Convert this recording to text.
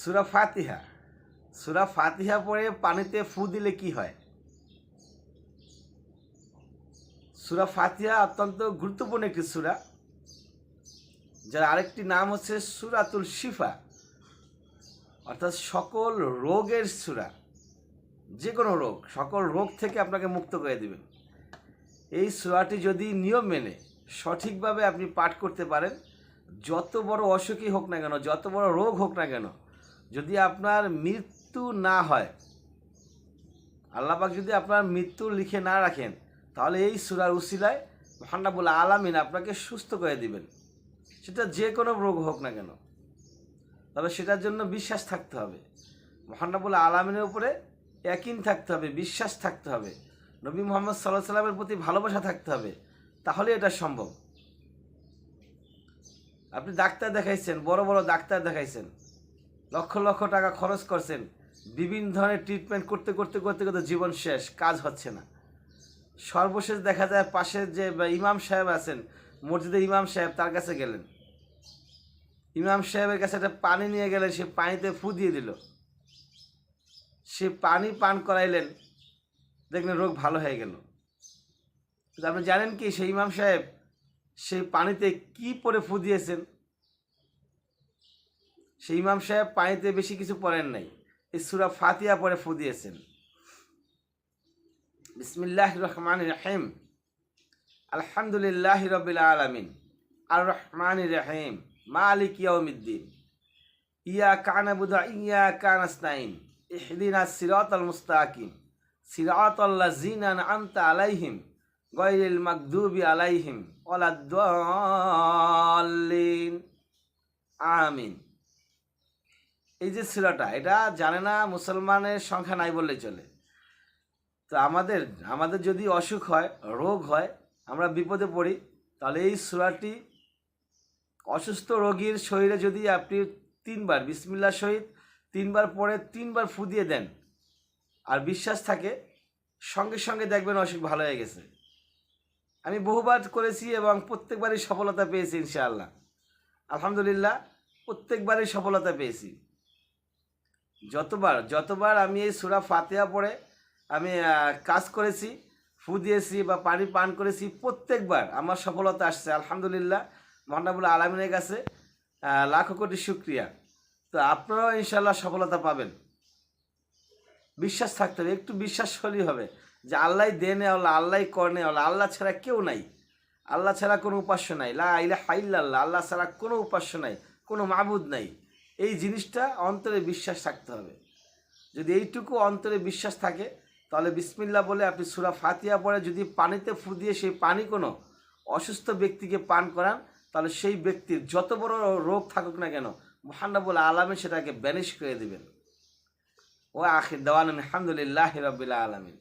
সুরা ফাতিহা। সুরা ফাতিহা পরে পানিতে ফু দিলে কি হয়? সুরা ফাতিহা অত্যন্ত গুরুত্বপূর্ণ একটি সুরা, যার আরেকটি নাম হচ্ছে সুরাতুল শিফা। অর্থাৎ সকল রোগের সুরা, যে কোনো রোগ, সকল রোগ থেকে আপনাকে মুক্ত করে দিবেন এই সুরাটি যদি নিয়ম মেনে, সঠিকভাবে আপনি পাঠ করতে পারেন, যত বড় অসুখই হোক না কেন, যত বড় রোগ হোক না কেন যদি আপনার মৃত্যু না হয় আল্লাপাক যদি আপনার মৃত্যু লিখে না রাখেন, তাহলে এই সুরার উসিলায় মহান্নাবুল আলামিন আপনাকে সুস্থ করে দিবেন। সেটা যে কোনো রোগ হোক না কেন। তবে সেটার জন্য বিশ্বাস থাকতে হবে। মহান্নাবুল আলামিনের উপরে একিন থাকতে হবে, বিশ্বাস থাকতে হবে। নবী মোহাম্মদ সাল্লাহ সাল্লামের প্রতি ভালোবাসা থাকতে হবে। তাহলে এটা সম্ভব। আপনি ডাক্তার দেখাইছেন, বড় বড় ডাক্তার দেখাইছেন। লক্ষ লক্ষ টাকা খরচ করছেন। বিভিন্ন ধরনের ট্রিটমেন্ট করতে করতে করতে করতে জীবন শেষ, কাজ হচ্ছে না। সর্বশেষ দেখা যায় পাশের যে ইমাম সাহেব আছেন, মসজিদের ইমাম সাহেব তার কাছে গেলেন। ইমাম সাহেবের কাছে একটা পানি নিয়ে গেলেন, সে পানিতে ফু দিয়ে দিল। সে পানি পান করাইলেন, দেখলেন রোগ ভালো হয়ে গেল। আপনি জানেন কি, সেই ইমাম সাহেব সেই পানিতে কি পরে ফু দিয়েছেন? সেই ইমাম সাহেব পানিতে বেশি কিছু পড়েন নাই। এই সুরা ফাতিয়া পরে ফু দিয়েছেন। বিসমিল্লাহ রহমান রহিম। আলহামদুলিল্লাহ রবিল আলমিন। আর রহমান রহিম। মালিক ইয়াউমিদ্দিন। ইয়া কানাবুদা ইয়া কানাস্তাইন ইহদিনা সিরাত আল মুস্তাকিম। সিরাত আল্লাযিনা আনতা আলাইহিম। গায়রিল মাগদুবি আলাইহিম। ওয়ালাদ-দাল্লিন। আমিন। এই যে সিরাটা, এটা জানে না মুসলমানের সংখ্যা নাই বললেই চলে। তো আমাদের আমাদের যদি অসুখ হয়, রোগ হয়, আমরা বিপদে পড়ি, তাহলে এই সুরাটি অসুস্থ রোগীর শরীরে যদি আপনি তিনবার বিসমিল্লা সহিত তিনবার পরে তিনবার ফু দিয়ে দেন, আর বিশ্বাস থাকে, সঙ্গে সঙ্গে দেখবেন অসুখ ভালো হয়ে গেছে। আমি বহুবার করেছি এবং প্রত্যেকবারই সফলতা পেয়েছি, ইনশাআল্লাহ। আলহামদুলিল্লাহ, প্রত্যেকবারই সফলতা পেয়েছি। যতবার যতবার আমি এই সুরা ফাতেহা পড়ে আমি কাজ করেছি ফু দিয়েছি বা পানি পান করেছি, প্রত্যেকবার আমার সফলতা আসছে, আলহামদুলিল্লাহ, মহানাবুল আলমিনের কাছে লাখো কোটি শুক্রিয়া। তো আপনারাও ইনশাল্লাহ সফলতা পাবেন। বিশ্বাস থাকতে হবে, একটু বিশ্বাস হলেই হবে যে আল্লাহ দেনে আল্লাহ আল্লাহ করনে আল্লাহ আল্লাহ ছাড়া কেউ নাই। আল্লাহ ছাড়া কোনো উপাস্য নাই। লা ইলা হাইল্লাল্লাহ আল্লাহ ছাড়া কোনো উপাস্য নাই, কোনো মাবুদ নাই। এই জিনিসটা অন্তরে বিশ্বাস থাকতে হবে। যদি এইটুকু অন্তরে বিশ্বাস থাকে, তাহলে বিসমিল্লা বলে আপনি সুরা ফাতিয়া পরে যদি পানিতে ফু দিয়ে সেই পানি কোনো অসুস্থ ব্যক্তিকে পান করান, তাহলে সেই ব্যক্তির যত বড় রোগ থাকুক না কেন মহান্নাবুল আলমে সেটাকে ব্যানিশ করে দেবেন। ও আখির দেওয়ান আলহামদুলিল্লাহ রবিল্লা আলমিন।